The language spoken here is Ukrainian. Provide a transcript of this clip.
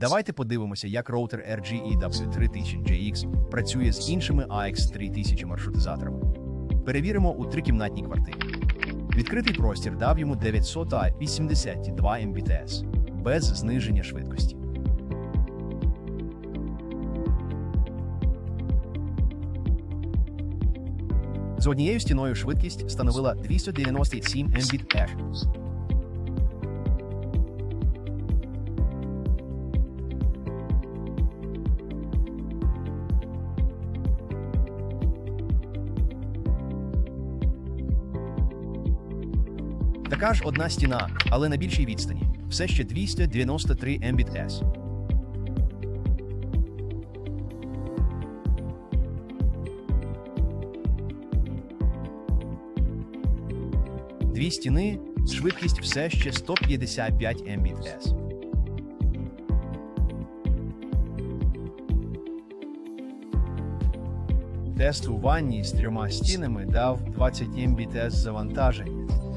Давайте подивимося, як роутер RGEW3000JX працює з іншими AX3000 маршрутизаторами. Перевіримо у трикімнатній квартирі. Відкритий простір дав йому 982 Mbps без зниження швидкості. З однією стіною швидкість становила 297 Mbps. Така ж одна стіна, але на більшій відстані. Все ще 293 Mbps. Дві стіни, швидкість все ще 155 Mbps. Тест у ванні з трьома стінами дав 20 Mbps завантаження.